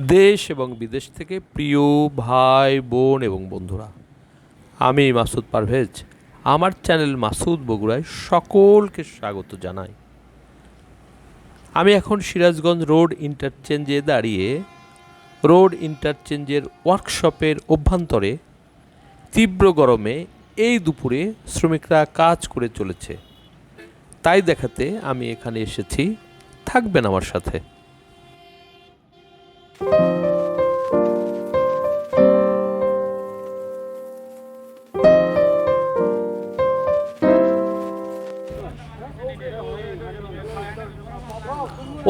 দেশ এবং বিদেশ থেকে প্রিয় ভাই, বোন এবং বন্ধুরা, আমি মাসুদ পারভেজ। আমার চ্যানেল মাসুদ বগুড়ায় সকলকে স্বাগত জানাই। আমি এখন সিরাজগঞ্জ রোড ইন্টারচেঞ্জে দাঁড়িয়ে, রোড ইন্টারচেঞ্জের ওয়ার্কশপের অভ্যন্তরে তীব্র গরমে এই দুপুরে শ্রমিকরা কাজ করে চলেছে। তাই দেখাতে আমি এখানে এসেছি। থাকবেন আমার সাথে।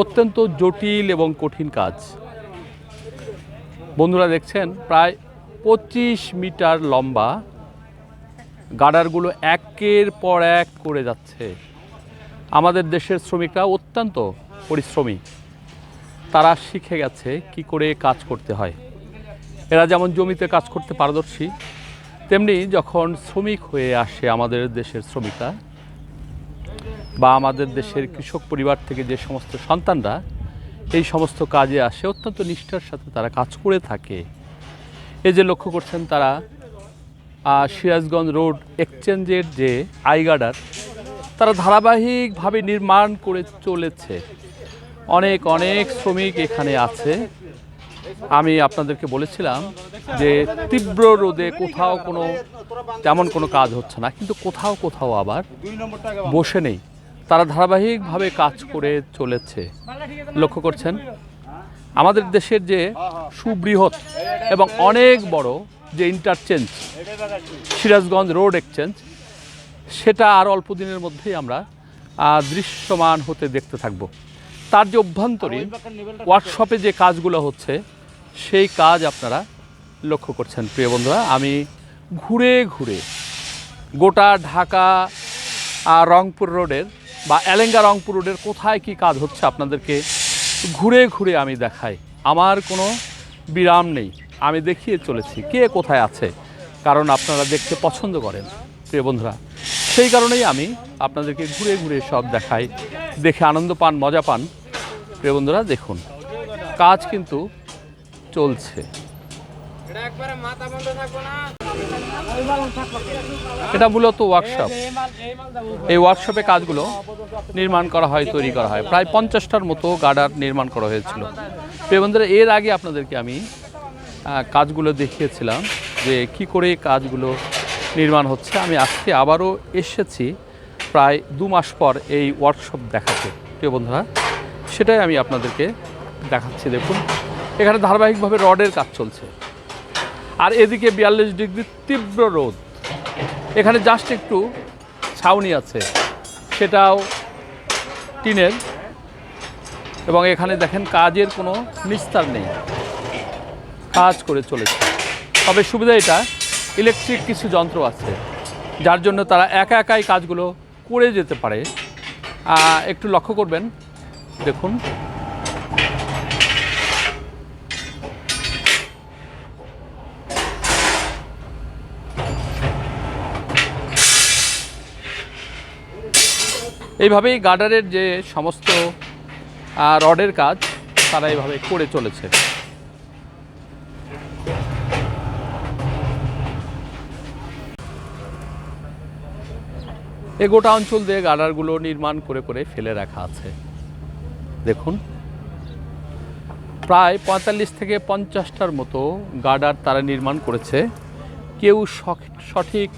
অত্যন্ত জটিল এবং কঠিন কাজ। বন্ধুরা দেখছেন, প্রায় পঁচিশ মিটার লম্বা গার্ডারগুলো একের পর এক করে যাচ্ছে। আমাদের দেশের শ্রমিকরা অত্যন্ত পরিশ্রমী। তারা শিখে গেছে কি করে কাজ করতে হয়। এরা যেমন জমিতে কাজ করতে পারদর্শী, তেমনি যখন শ্রমিক হয়ে আসে আমাদের দেশের শ্রমিকরা বা আমাদের দেশের কৃষক পরিবার থেকে যে সমস্ত সন্তানরা এই সমস্ত কাজে আসে, অত্যন্ত নিষ্ঠার সাথে তারা কাজ করে থাকে। এই যে লক্ষ্য করছেন তারা সিরাজগঞ্জ রোড এক্সচেঞ্জের যে আইগার্ডার তারা ধারাবাহিকভাবে নির্মাণ করে চলেছে। অনেক অনেক শ্রমিক এখানে আছে। আমি আপনাদেরকে বলেছিলাম যে তীব্র রোদে কোথাও কোনো, তেমন কোনো কাজ হচ্ছে না, কিন্তু কোথাও কোথাও আবার বসে নেই। তারা ধারাবাহিকভাবে কাজ করে চলেছে। লক্ষ্য করছেন? আমাদের দেশের যে সুবৃহৎ এবং অনেক বড় যে ইন্টারচেঞ্জ সিরাজগঞ্জ রোড এক্সচেঞ্জ সেটা আর অল্প দিনের মধ্যেই আমরা দৃশ্যমান হতে দেখতে থাকব। তার যে অভ্যন্তরীণ ওয়ার্কশপে যে কাজগুলো হচ্ছে, সেই কাজ আপনারা লক্ষ্য করছেন। প্রিয় বন্ধুরা, আমি ঘুরে ঘুরে গোটা ঢাকা আর রংপুর রোডের বা এলেঙ্গা রংপুর রোডের কোথায় কি কাজ হচ্ছে আপনাদেরকে ঘুরে ঘুরে আমি দেখাই। আমার কোনো বিরাম নেই। আমি দেখিয়ে চলেছি কে কোথায় আছে, কারণ আপনারা দেখতে পছন্দ করেন, প্রিয় বন্ধুরা। সেই কারণেই আমি আপনাদেরকে ঘুরে ঘুরে সব দেখাই। দেখে আনন্দ পান, মজা পান। প্রিয় বন্ধুরা, দেখুন, কাজ কিন্তু চলছে। এটা মূলত ওয়ার্কশপ এই ওয়ার্কশপে কাজগুলো নির্মাণ করা হয়, তৈরি করা হয়। প্রায় পঞ্চাশটার মতো গার্ডার নির্মাণ করা হয়েছিল। বন্ধুরা, এর আগে আপনাদেরকে আমি কাজগুলো দেখিয়েছিলাম যে কি করে কাজগুলো নির্মাণ হচ্ছে। আমি আজকে আবারও এসেছি প্রায় দু মাস পর এই ওয়ার্কশপ দেখাতে। প্রিয় বন্ধুরা, সেটাই আমি আপনাদেরকে দেখাচ্ছি। দেখুন, এখানে ধারাবাহিকভাবে রডের কাজ চলছে। আর এদিকে বিয়াল্লিশ ডিগ্রি তীব্র রোদ। এখানে জাস্ট একটু ছাউনি আছে, সেটাও টিনের। এবং এখানে দেখেন কাজের কোনো নিস্তার নেই। কাজ করে চলেছে। তবে সুবিধা এটা ইলেকট্রিক কিছু যন্ত্র আছে, যার জন্য তারা একা একাই কাজগুলো করে যেতে পারে। একটু লক্ষ্য করবেন, দেখুন। এইভাবেই গার্ডারের যে সমস্ত রডের কাজ, তারা এইভাবে করে চলেছে। এ গোটা অঞ্চল দিয়ে গার্ডারগুলো নির্মাণ করে করে ফেলে রাখা আছে। দেখুন, প্রায় পঁয়তাল্লিশ থেকে পঞ্চাশটার মতো গার্ডার তারা নির্মাণ করেছে। কেউ সঠিক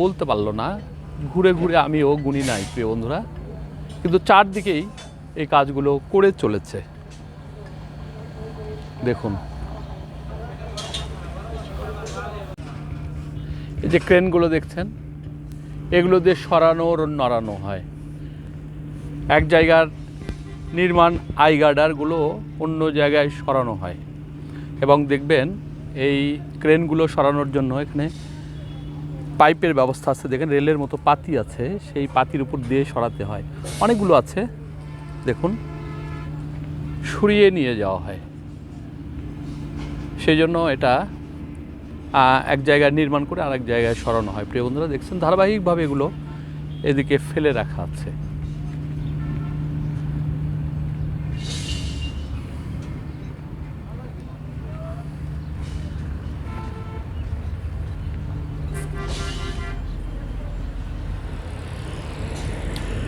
বলতে পারল না। ঘুরে ঘুরে আমিও গুনি নাই, প্রিয় বন্ধুরা। কিন্তু চারদিকেই এই কাজগুলো করে চলেছে। দেখুন। এই যে ক্রেনগুলো দেখছেন, এগুলো দিয়ে সরানোর নড়ানো হয়। এক জায়গার নির্মাণ আই গার্ডারগুলো অন্য জায়গায় সরানো হয়। এবং দেখবেন এই ক্রেনগুলো সরানোর জন্য এখানে পাইপের ব্যবস্থা আছে, দেখেন রেলের মতো পাতি আছে, সেই পাতির উপর দিয়ে সরাতে হয়। অনেকগুলো আছে, দেখুন, সরিয়ে নিয়ে যাওয়া হয়। সেই জন্য এটা এক জায়গায় নির্মাণ করে আরেক জায়গায় সরানো হয়। প্রিয় বন্ধুরা, দেখছেন ধারাবাহিকভাবে এগুলো এদিকে ফেলে রাখা আছে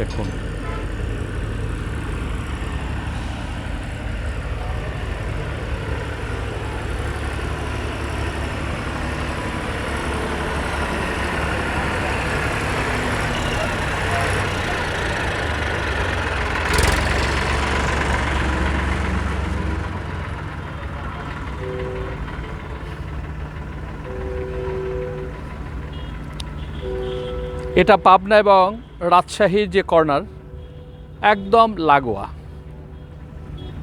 দেখুন এটা পাবনা এবং রাজশাহীর যে কর্নার, একদম লাগোয়া।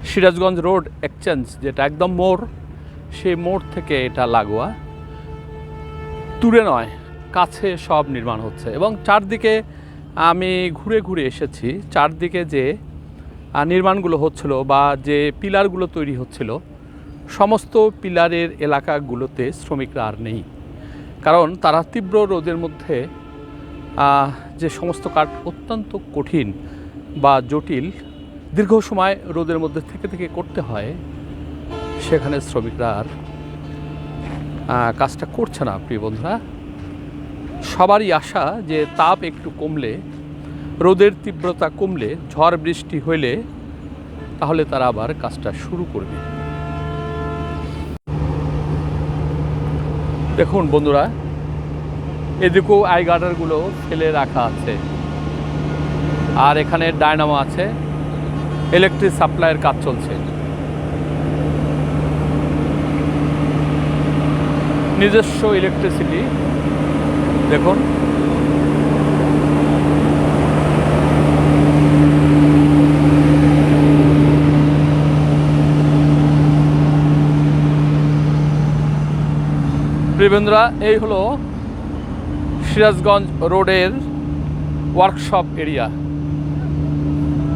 সিরাজগঞ্জ রোড এক্সচেঞ্জ, যেটা একদম মোড়, সেই মোড় থেকে এটা লাগোয়া। দূরে নয়, কাছে সব নির্মাণ হচ্ছে এবং চারদিকে আমি ঘুরে ঘুরে এসেছি। চারদিকে যে নির্মাণগুলো হচ্ছিল বা যে পিলারগুলো তৈরি হচ্ছিল, সমস্ত পিলারের এলাকাগুলোতে শ্রমিকরা আর নেই। কারণ তারা তীব্র রোদের মধ্যে যে সমস্ত কাঠ অত্যন্ত কঠিন বা জটিল, দীর্ঘ সময় রোদের মধ্যে থেকে থেকে করতে হয়, সেখানে শ্রমিকরা আর কাজটা করছে না, প্রিয় বন্ধুরা। সবারই আশা যে তাপ একটু কমলে, রোদের তীব্রতা কমলে, ঝড় বৃষ্টি হইলে তাহলে তারা আবার কাজটা শুরু করবে। দেখুন বন্ধুরা এদিকেও আই গার্ডারগুলো ফেলে রাখা আছে। আর এখানে ডায়নামো আছে। ইলেকট্রিক সাপ্লাইয়ের কাজ চলছে। নিজস্ব ইলেকট্রিসিটি, দেখুন। প্রিবেন্দ্রা এই হলো সিরাজগঞ্জ রোডের ওয়ার্কশপ এরিয়া।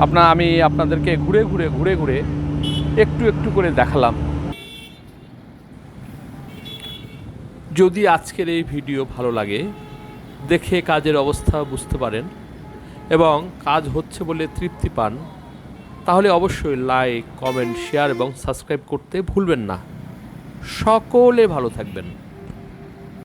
আপনার, আমি আপনাদেরকে ঘুরে ঘুরে ঘুরে ঘুরে একটু একটু করে দেখালাম। যদি আজকের এই ভিডিও ভালো লাগে, দেখে কাজের অবস্থা বুঝতে পারেন এবং কাজ হচ্ছে বলে তৃপ্তি পান, তাহলে অবশ্যই লাইক কমেন্ট শেয়ার এবং সাবস্ক্রাইব করতে ভুলবেন না। সকলে ভালো থাকবেন।